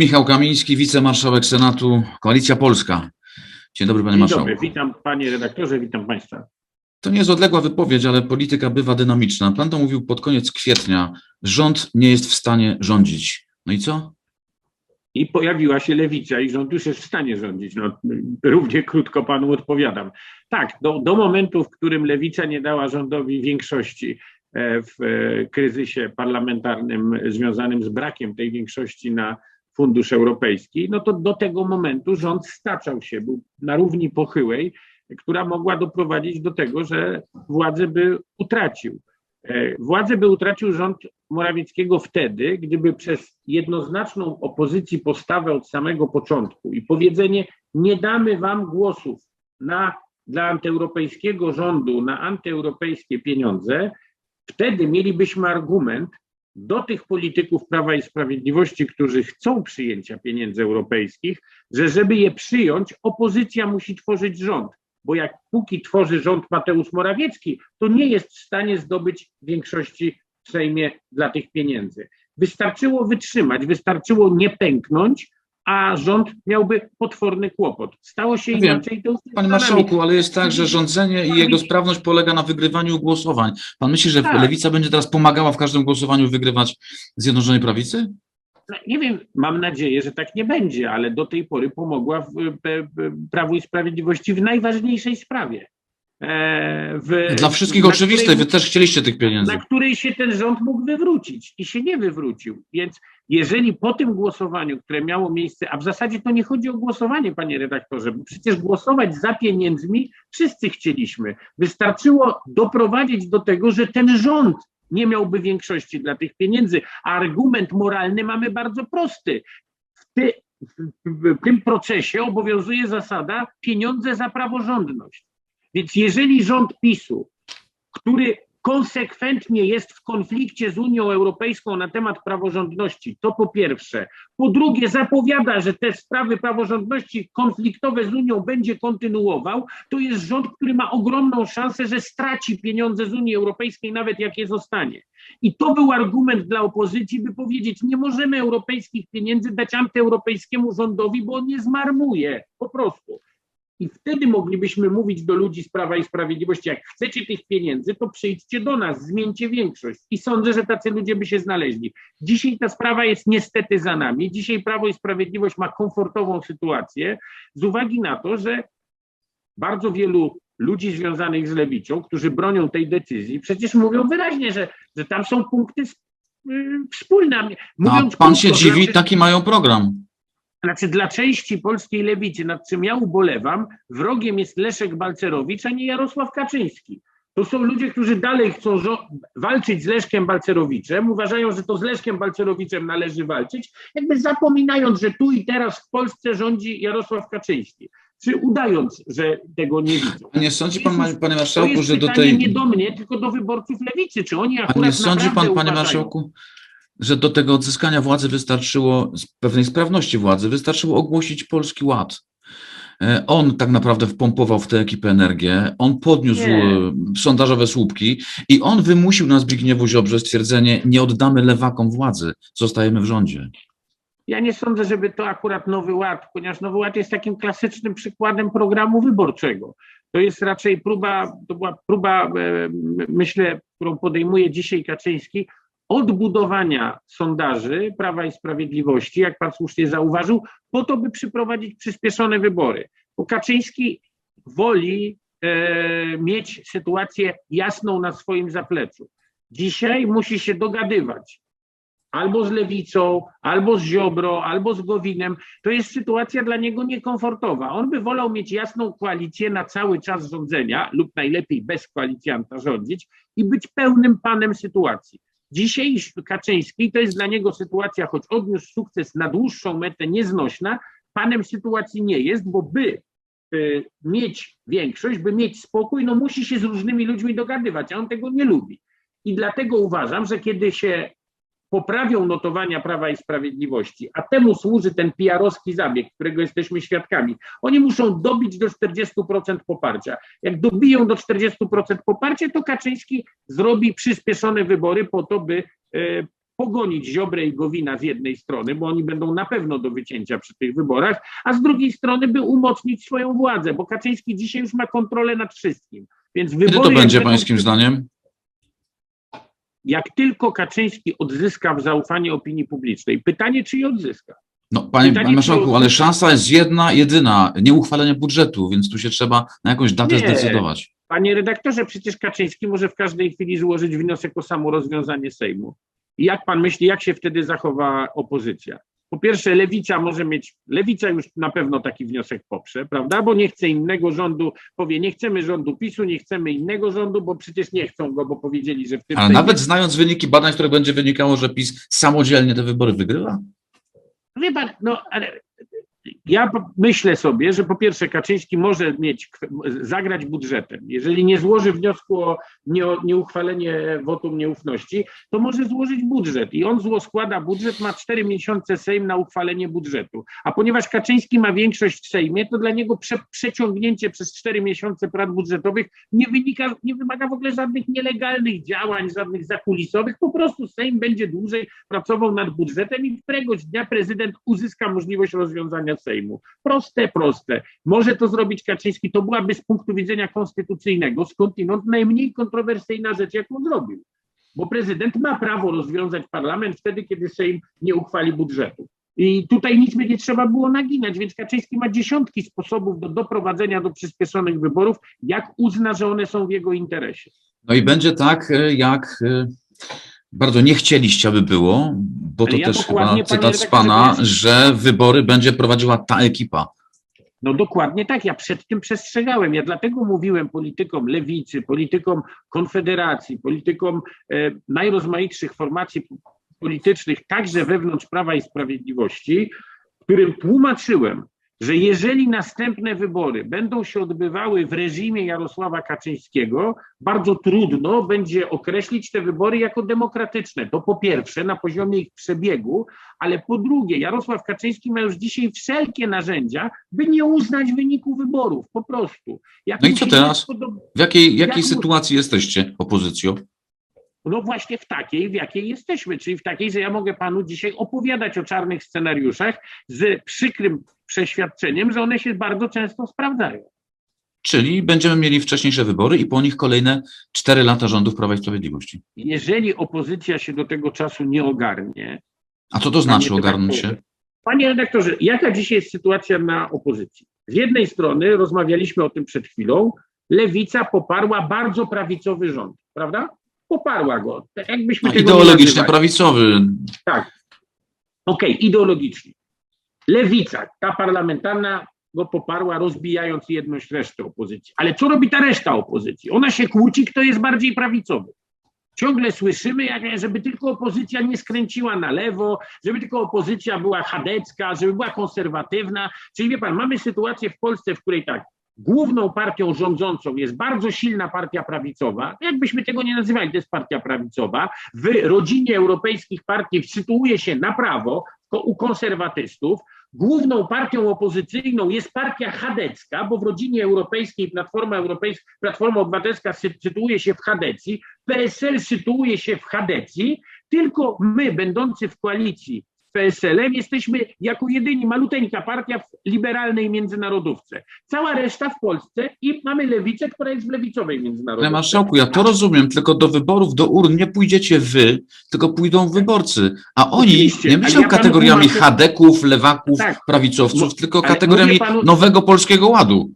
Michał Kamiński, wicemarszałek Senatu, Koalicja Polska. Dzień dobry, panie Dzień marszałku. dobry, witam panie redaktorze, witam państwa. To nie jest odległa wypowiedź, ale polityka bywa dynamiczna. Pan to mówił pod koniec kwietnia. Rząd nie jest w stanie rządzić. No i co? I pojawiła się lewica i rząd już jest w stanie rządzić. No, równie krótko panu odpowiadam. Tak, do, do momentu, w którym lewica nie dała rządowi większości e, w e, kryzysie parlamentarnym związanym z brakiem tej większości na fundusz europejski, no to do tego momentu rząd staczał się, był na równi pochyłej, która mogła doprowadzić do tego, że władzę by utracił. E, Władzę by utracił rząd Morawieckiego wtedy, gdyby przez jednoznaczną opozycji postawę od samego początku i powiedzenie nie damy wam głosów na, dla antyeuropejskiego rządu na antyeuropejskie pieniądze, wtedy mielibyśmy argument do tych polityków Prawa i Sprawiedliwości, którzy chcą przyjęcia pieniędzy europejskich, że żeby je przyjąć, opozycja musi tworzyć rząd bo jak póki tworzy rząd Mateusz Morawiecki, to nie jest w stanie zdobyć większości w Sejmie dla tych pieniędzy. Wystarczyło wytrzymać, wystarczyło nie pęknąć, a rząd miałby potworny kłopot. Stało się Wiem. inaczej. To Panie marszałku, ale jest tak, że rządzenie i jego sprawność polega na wygrywaniu głosowań. Pan myśli, że Tak. lewica będzie teraz pomagała w każdym głosowaniu wygrywać Zjednoczonej Prawicy? No, Nie wiem, mam nadzieję, że tak nie będzie, ale do tej pory pomogła w, w, w Prawu i Sprawiedliwości w najważniejszej sprawie. E, w, Dla wszystkich oczywiste, której- wy też chcieliście tych pieniędzy. na której się ten rząd mógł wywrócić i się nie wywrócił. Więc jeżeli po tym głosowaniu, które miało miejsce, a w zasadzie to nie chodzi o głosowanie, panie redaktorze, bo przecież głosować za pieniędzmi wszyscy chcieliśmy. Wystarczyło doprowadzić do tego, że ten rząd nie miałby większości dla tych pieniędzy. A argument moralny mamy bardzo prosty. W, ty, w, tym procesie obowiązuje zasada pieniądze za praworządność. Więc jeżeli rząd PiSu który konsekwentnie jest w konflikcie z Unią Europejską na temat praworządności, to po pierwsze. Po drugie, zapowiada, że te sprawy praworządności konfliktowe z Unią będzie kontynuował, to jest rząd, który ma ogromną szansę, że straci pieniądze z Unii Europejskiej, nawet jak je zostanie. I to był argument dla opozycji, by powiedzieć, nie możemy europejskich pieniędzy dać antyeuropejskiemu rządowi, bo on nie zmarnuje, po prostu. I wtedy moglibyśmy mówić do ludzi z Prawa i Sprawiedliwości, jak chcecie tych pieniędzy, to przyjdźcie do nas, zmieńcie większość. I sądzę, że tacy ludzie by się znaleźli. Dzisiaj ta sprawa jest niestety za nami. Dzisiaj Prawo i Sprawiedliwość ma komfortową sytuację z uwagi na to, że bardzo wielu ludzi związanych z lewicą, którzy bronią tej decyzji, przecież mówią wyraźnie, że, że tam są punkty y, wspólne. A Mówiąc pan się dziwi, znaczy- taki mają program. Znaczy dla części polskiej lewicy, nad czym ja ubolewam, wrogiem jest Leszek Balcerowicz, a nie Jarosław Kaczyński. To są ludzie, którzy dalej chcą walczyć z Leszkiem Balcerowiczem, uważają, że to z Leszkiem Balcerowiczem należy walczyć, jakby zapominając, że tu i teraz w Polsce rządzi Jarosław Kaczyński. Czy udając, że tego nie widzą. A nie sądzi pan, Jezus, panie marszałku, że do tej... nie do mnie, tylko do wyborców lewicy. Czy oni A akurat nie sądzi pan, panie uważają, marszałku, że do tego odzyskania władzy wystarczyło, z pewnej sprawności władzy, wystarczyło ogłosić Polski Ład? E, On tak naprawdę wpompował w tę ekipę energię, on podniósł Nie. e, sondażowe słupki i on wymusił na Zbigniewu Ziobrze stwierdzenie, nie oddamy lewakom władzy, zostajemy w rządzie. Ja nie sądzę, żeby to akurat Nowy Ład, ponieważ Nowy Ład jest takim klasycznym przykładem programu wyborczego. To jest raczej próba, to była próba, e, myślę, którą podejmuje dzisiaj Kaczyński, odbudowania sondaży Prawa i Sprawiedliwości, jak pan słusznie zauważył, po to, by przyprowadzić przyspieszone wybory. Bo Kaczyński woli e, mieć sytuację jasną na swoim zapleczu. Dzisiaj musi się dogadywać albo z lewicą, albo z Ziobro, albo z Gowinem, to jest sytuacja dla niego niekomfortowa. On by wolał mieć jasną koalicję na cały czas rządzenia, lub najlepiej bez koalicjanta rządzić i być pełnym panem sytuacji. Dzisiaj Kaczyński to jest dla niego sytuacja, choć odniósł sukces na dłuższą metę nieznośna, panem sytuacji nie jest, bo by y, mieć większość, by mieć spokój, no musi się z różnymi ludźmi dogadywać, a on tego nie lubi. I dlatego uważam, że kiedy się poprawią notowania Prawa i Sprawiedliwości, a temu służy ten PR-owski zabieg, którego jesteśmy świadkami. Oni muszą dobić do 40% poparcia. Jak dobiją do 40% poparcia, to Kaczyński zrobi przyspieszone wybory po to, by e, pogonić Ziobrę i Gowina z jednej strony, bo oni będą na pewno do wycięcia przy tych wyborach, a z drugiej strony, by umocnić swoją władzę, bo Kaczyński dzisiaj już ma kontrolę nad wszystkim. Więc Kiedy wybory, to będzie pańskim zdaniem? Jak tylko Kaczyński odzyska zaufanie opinii publicznej, pytanie, czy je odzyska. No, panie, Pytanie, panie marszałku, ale szansa jest jedna, jedyna, nie uchwalenie budżetu, więc tu się trzeba na jakąś datę Nie. zdecydować. Panie redaktorze, przecież Kaczyński może w każdej chwili złożyć wniosek o samo rozwiązanie Sejmu. I jak pan myśli, jak się wtedy zachowa opozycja? Po pierwsze, lewica może mieć, lewica już na pewno taki wniosek poprze, prawda? Bo nie chce innego rządu, powie, nie chcemy rządu PiSu, nie chcemy innego rządu, bo przecież nie chcą go, bo powiedzieli, że w tym Sejmie- nawet znając wyniki badań, które będzie wynikało, że PiS samodzielnie te wybory wygrywa? Wie pan, no ale ja myślę sobie, że po pierwsze Kaczyński może mieć, zagrać budżetem. Jeżeli nie złoży wniosku o nie, nieuchwalenie wotum nieufności, to może złożyć budżet. I on zło składa budżet, ma cztery miesiące Sejm na uchwalenie budżetu. A ponieważ Kaczyński ma większość w Sejmie, to dla niego prze, przeciągnięcie przez cztery miesiące prac budżetowych nie wynika, nie wymaga w ogóle żadnych nielegalnych działań, żadnych zakulisowych. Po prostu Sejm będzie dłużej pracował nad budżetem i któregoś dnia prezydent uzyska możliwość rozwiązania Sejmu. Proste, proste. Może to zrobić Kaczyński. To byłaby z punktu widzenia konstytucyjnego skądinąd najmniej kontrowersyjna rzecz, jaką zrobił. Bo prezydent ma prawo rozwiązać parlament wtedy, kiedy Sejm nie uchwali budżetu. I tutaj nic by nie trzeba było naginać, więc Kaczyński ma dziesiątki sposobów do doprowadzenia do przyspieszonych wyborów, jak uzna, że one są w jego interesie. No i będzie tak, e, jak e, bardzo nie chcieliście, aby było, bo Ale to ja też chyba panie cytat z pana, powiem- że wybory będzie prowadziła ta ekipa. No dokładnie tak, ja przed tym przestrzegałem. Ja dlatego mówiłem politykom lewicy, politykom konfederacji, politykom e, najrozmaitszych formacji politycznych, także wewnątrz Prawa i Sprawiedliwości, którym tłumaczyłem, że jeżeli następne wybory będą się odbywały w reżimie Jarosława Kaczyńskiego, bardzo trudno będzie określić te wybory jako demokratyczne. To po pierwsze na poziomie ich przebiegu, ale po drugie Jarosław Kaczyński ma już dzisiaj wszelkie narzędzia, by nie uznać wyniku wyborów, po prostu. Jak No i co teraz? W jakiej, Jak jakiej mu- sytuacji jesteście opozycją? No właśnie w takiej, w jakiej jesteśmy, czyli w takiej, że ja mogę panu dzisiaj opowiadać o czarnych scenariuszach z przykrym przeświadczeniem, że one się bardzo często sprawdzają. Czyli będziemy mieli wcześniejsze wybory i po nich kolejne cztery lata rządów Prawa i Sprawiedliwości. Jeżeli opozycja się do tego czasu nie ogarnie. A co to znaczy ogarnąć się? Panie redaktorze, jaka dzisiaj jest sytuacja na opozycji? Z jednej strony, rozmawialiśmy o tym przed chwilą, lewica poparła bardzo prawicowy rząd, prawda? Poparła go. Tak jakbyśmy No, nazywali. prawicowy. Tak. Okej, ideologicznie. Lewica, ta parlamentarna, go poparła, rozbijając jedność reszty opozycji. Ale co robi ta reszta opozycji? Ona się kłóci, kto jest bardziej prawicowy. Ciągle słyszymy, żeby tylko opozycja nie skręciła na lewo, żeby tylko opozycja była chadecka, żeby była konserwatywna. Czyli wie pan, mamy sytuację w Polsce, w której tak, główną partią rządzącą jest bardzo silna partia prawicowa. Jakbyśmy tego nie nazywali, to jest partia prawicowa. W rodzinie europejskich partii sytuuje się na prawo u konserwatystów. Główną partią opozycyjną jest partia chadecka, bo w rodzinie europejskiej Platforma Europejska, Platforma Obywatelska sy- sytuuje się w Chadecji, PSL sytuuje się w Chadecji, tylko my, będący w koalicji PSL-em, jesteśmy jako jedyni maluteńka partia w liberalnej międzynarodówce. Cała reszta w Polsce i mamy lewicę, która jest w lewicowej międzynarodówce. Panie marszałku, ja to rozumiem, tylko do wyborów, do urn nie pójdziecie wy, tylko pójdą wyborcy. A oni Oczywiście, nie ale myślą ja kategoriami tłumaczę- chadeków, lewaków, Tak. prawicowców, tylko ale kategoriami panu- nowego polskiego ładu.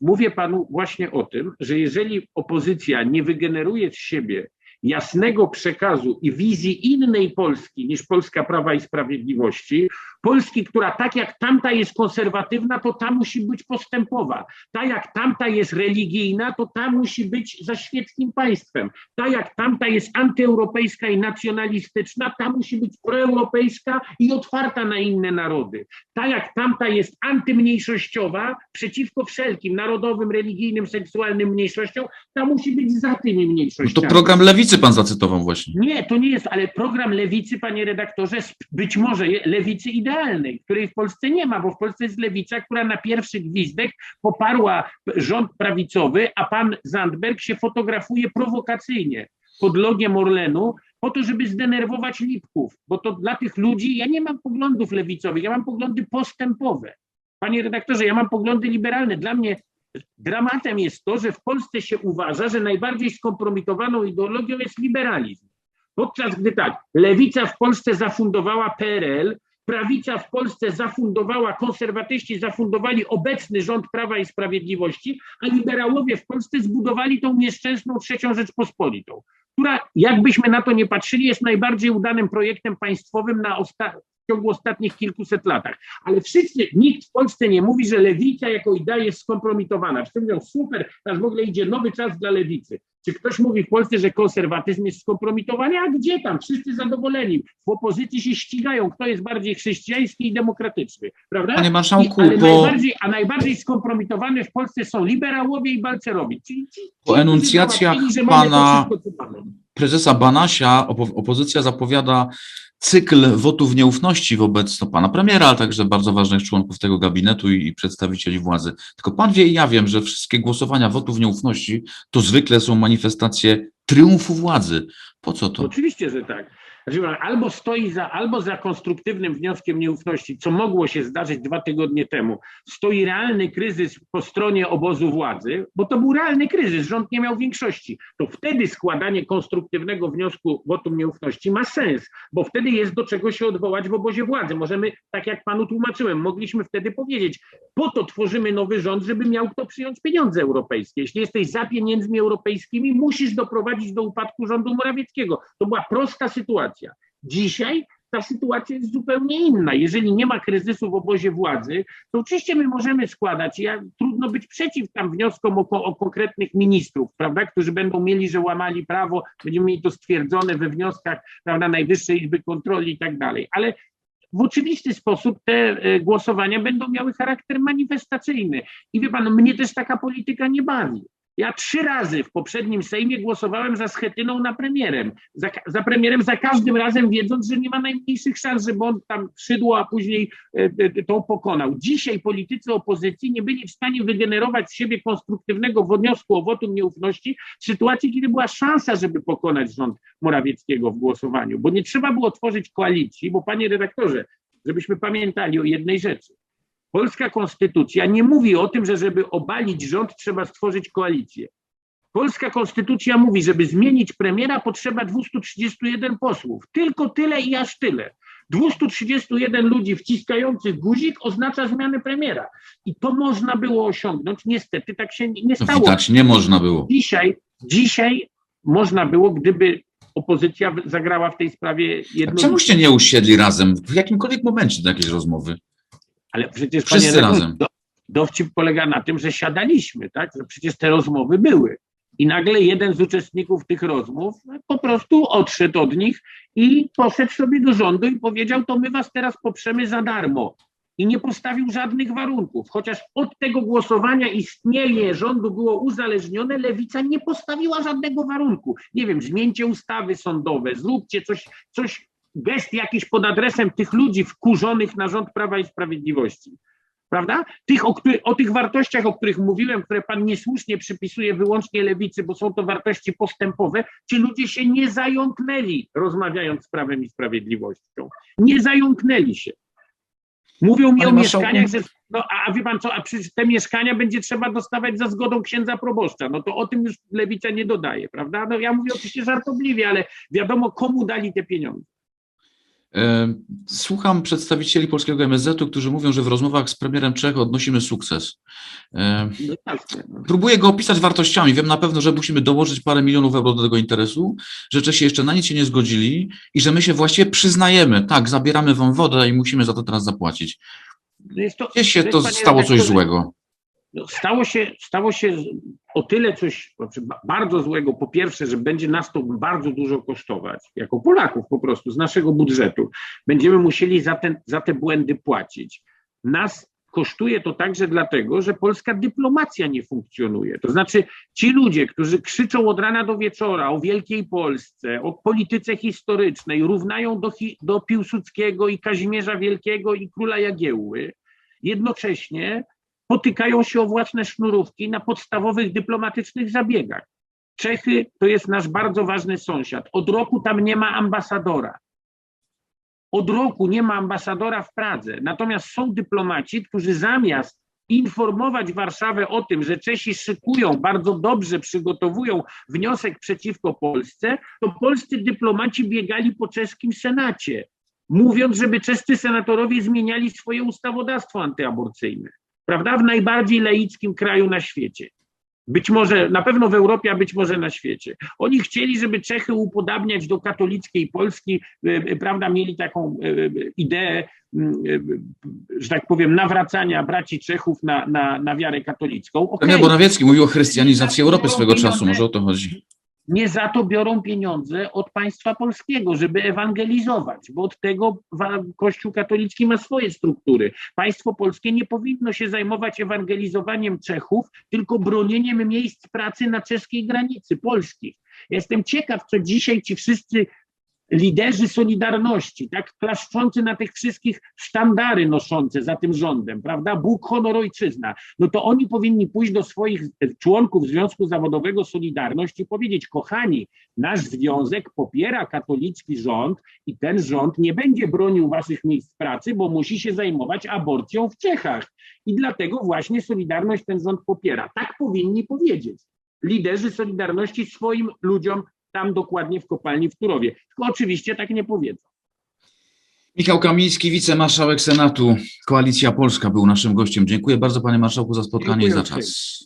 Mówię panu właśnie o tym, że jeżeli opozycja nie wygeneruje z siebie jasnego przekazu i wizji innej Polski niż Polska Prawa i Sprawiedliwości, Polski, która tak jak tamta jest konserwatywna, to ta musi być postępowa. Tak jak tamta jest religijna, to ta musi być za świeckim państwem. Tak jak tamta jest antyeuropejska i nacjonalistyczna, ta musi być proeuropejska i otwarta na inne narody. Tak jak tamta jest antymniejszościowa, przeciwko wszelkim narodowym, religijnym, seksualnym mniejszościom, ta musi być za tymi No mniejszościami. to program lewicy pan zacytował właśnie. Nie, to nie jest, ale program lewicy, panie redaktorze, być może lewicy idealnej, której w Polsce nie ma, bo w Polsce jest lewica, która na pierwszy gwizdek poparła rząd prawicowy, a pan Zandberg się fotografuje prowokacyjnie pod logiem Orlenu po to, żeby zdenerwować lipków, bo to dla tych ludzi, ja nie mam poglądów lewicowych, ja mam poglądy postępowe. Panie redaktorze, ja mam poglądy liberalne. Dla mnie dramatem jest to, że w Polsce się uważa, że najbardziej skompromitowaną ideologią jest liberalizm. Podczas gdy tak, lewica w Polsce zafundowała PRL, prawica w Polsce zafundowała, konserwatyści zafundowali obecny rząd Prawa i Sprawiedliwości, a liberałowie w Polsce zbudowali tą nieszczęsną trzecią Rzeczpospolitą, która, jakbyśmy na to nie patrzyli, jest najbardziej udanym projektem państwowym na osta- w ciągu ostatnich kilkuset latach. Ale wszyscy, nikt w Polsce nie mówi, że lewica jako idea jest skompromitowana. Wszyscy mówią, super, teraz w ogóle idzie nowy czas dla lewicy. Czy ktoś mówi w Polsce, że konserwatyzm jest skompromitowany? A gdzie tam? Wszyscy zadowoleni. W opozycji się ścigają, kto jest bardziej chrześcijański i demokratyczny. Prawda? Panie marszałku, I, ale bo- najbardziej, a najbardziej skompromitowane w Polsce są liberałowie i balcerowie. Czyli ci, Po enuncjacjach pana- prezesa Banasia opo- opozycja zapowiada cykl wotów nieufności wobec no, pana premiera, ale także bardzo ważnych członków tego gabinetu i, i przedstawicieli władzy. Tylko pan wie i ja wiem, że wszystkie głosowania wotów nieufności to zwykle są manifestacje triumfu władzy. Po co to? Oczywiście, że tak. Znaczy, Albo stoi za, albo za konstruktywnym wnioskiem nieufności, co mogło się zdarzyć dwa tygodnie temu. Stoi realny kryzys po stronie obozu władzy, bo to był realny kryzys, rząd nie miał większości. To wtedy składanie konstruktywnego wniosku wotum nieufności ma sens, bo wtedy jest do czego się odwołać w obozie władzy. Możemy, tak jak panu tłumaczyłem, mogliśmy wtedy powiedzieć, po to tworzymy nowy rząd, żeby miał kto przyjąć pieniądze europejskie. Jeśli jesteś za pieniędzmi europejskimi, musisz doprowadzić do upadku rządu Morawieckiego. To była prosta sytuacja. Dzisiaj ta sytuacja jest zupełnie inna. Jeżeli nie ma kryzysu w obozie władzy, to oczywiście my możemy składać, ja, trudno być przeciw tam wnioskom o, o konkretnych ministrów, prawda, którzy będą mieli, że łamali prawo, będziemy mieli to stwierdzone we wnioskach prawda, Najwyższej Izby Kontroli i tak dalej, ale w oczywisty sposób te e, głosowania będą miały charakter manifestacyjny. I wie pan, mnie też taka polityka nie bawi. Ja trzy razy w poprzednim Sejmie głosowałem za Schetyną na premierem. Za, za premierem za każdym razem wiedząc, że nie ma najmniejszych szans, żeby on tam szydło, a później e, e, to pokonał. Dzisiaj politycy opozycji nie byli w stanie wygenerować z siebie konstruktywnego wniosku o wotum nieufności w sytuacji, kiedy była szansa, żeby pokonać rząd Morawieckiego w głosowaniu. Bo nie trzeba było tworzyć koalicji, bo panie redaktorze, żebyśmy pamiętali o jednej rzeczy. Polska konstytucja nie mówi o tym, że żeby obalić rząd, trzeba stworzyć koalicję. Polska konstytucja mówi, żeby zmienić premiera, potrzeba 231 posłów. Tylko tyle i aż tyle. 231 ludzi wciskających guzik oznacza zmianę premiera. I to można było osiągnąć. Niestety tak się nie No, stało. widać, nie można było. Dzisiaj, dzisiaj można było, gdyby opozycja zagrała w tej sprawie jedną. czemuście nie usiedli razem w jakimkolwiek momencie do jakiejś rozmowy? Ale przecież Wszyscy panie razem. Do, dowcip polega na tym, że siadaliśmy, tak? Że przecież te rozmowy były. I nagle jeden z uczestników tych rozmów po prostu odszedł od nich i poszedł sobie do rządu i powiedział: To my was teraz poprzemy za darmo. I nie postawił żadnych warunków. Chociaż od tego głosowania istnienie rządu było uzależnione, lewica nie postawiła żadnego warunku. Nie wiem, zmieńcie ustawy sądowe, zróbcie coś, coś gest jakiś pod adresem tych ludzi wkurzonych na rząd Prawa i Sprawiedliwości. Prawda? Tych, o, których, o tych wartościach, o których mówiłem, które pan niesłusznie przypisuje wyłącznie lewicy, bo są to wartości postępowe, ci ludzie się nie zająknęli, rozmawiając z Prawem i Sprawiedliwością. Nie zająknęli się. Mówią mi Panie o marszałku. mieszkaniach, że. No, a, a wie pan co, a przecież te mieszkania będzie trzeba dostawać za zgodą księdza proboszcza. No to o tym już lewica nie dodaje, prawda? No ja mówię oczywiście żartobliwie, ale wiadomo, komu dali te pieniądze. E, Słucham przedstawicieli polskiego MSZ-u, którzy mówią, że w rozmowach z premierem Czech odnosimy sukces. E, No. Próbuję go opisać wartościami. Wiem na pewno, że musimy dołożyć parę milionów euro do tego interesu, że Czesi jeszcze na nic się nie zgodzili i że my się właściwie przyznajemy. Tak, zabieramy wam wodę i musimy za to teraz zapłacić. No Jest to, Gdzie się to stało coś złego? No, stało, się, stało się o tyle coś znaczy ba- bardzo złego. Po pierwsze, że będzie nas to bardzo dużo kosztować, jako Polaków po prostu, z naszego budżetu. Będziemy musieli za, ten, za te błędy płacić. Nas kosztuje to także dlatego, że polska dyplomacja nie funkcjonuje. To znaczy, ci ludzie, którzy krzyczą od rana do wieczora o Wielkiej Polsce, o polityce historycznej, równają do, do Piłsudskiego i Kazimierza Wielkiego i króla Jagiełły, jednocześnie potykają się o własne sznurówki na podstawowych dyplomatycznych zabiegach. Czechy to jest nasz bardzo ważny sąsiad. Od roku tam nie ma ambasadora. Od roku nie ma ambasadora w Pradze. Natomiast są dyplomaci, którzy zamiast informować Warszawę o tym, że Czesi szykują, bardzo dobrze przygotowują wniosek przeciwko Polsce, to polscy dyplomaci biegali po czeskim Senacie, mówiąc, żeby czescy senatorowie zmieniali swoje ustawodawstwo antyaborcyjne. Prawda? W najbardziej laickim kraju na świecie. Być może, na pewno w Europie, a być może na świecie. Oni chcieli, żeby Czechy upodabniać do katolickiej Polski, e, e, prawda, mieli taką e, ideę, m, e, że tak powiem, nawracania braci Czechów na, na, na wiarę katolicką. Okej, Premier Morawiecki mówił o chrystianizacji Europy swego czasu, może o to chodzi. Nie za to biorą pieniądze od państwa polskiego, żeby ewangelizować, bo od tego Kościół katolicki ma swoje struktury. Państwo polskie nie powinno się zajmować ewangelizowaniem Czechów, tylko bronieniem miejsc pracy na czeskiej granicy polskich. Jestem ciekaw, co dzisiaj ci wszyscy liderzy Solidarności, tak klaszczący na tych wszystkich sztandary noszące za tym rządem, prawda? Bóg, honor, ojczyzna. No to oni powinni pójść do swoich e, członków Związku Zawodowego Solidarność i powiedzieć, kochani, nasz związek popiera katolicki rząd i ten rząd nie będzie bronił waszych miejsc pracy, bo musi się zajmować aborcją w Czechach. I dlatego właśnie Solidarność ten rząd popiera. Tak powinni powiedzieć liderzy Solidarności swoim ludziom tam dokładnie w kopalni w Turowie. Tylko oczywiście tak nie powiedzą. Michał Kamiński, wicemarszałek Senatu, Koalicja Polska był naszym gościem. Dziękuję bardzo panie marszałku za spotkanie Dziękuję i za czas.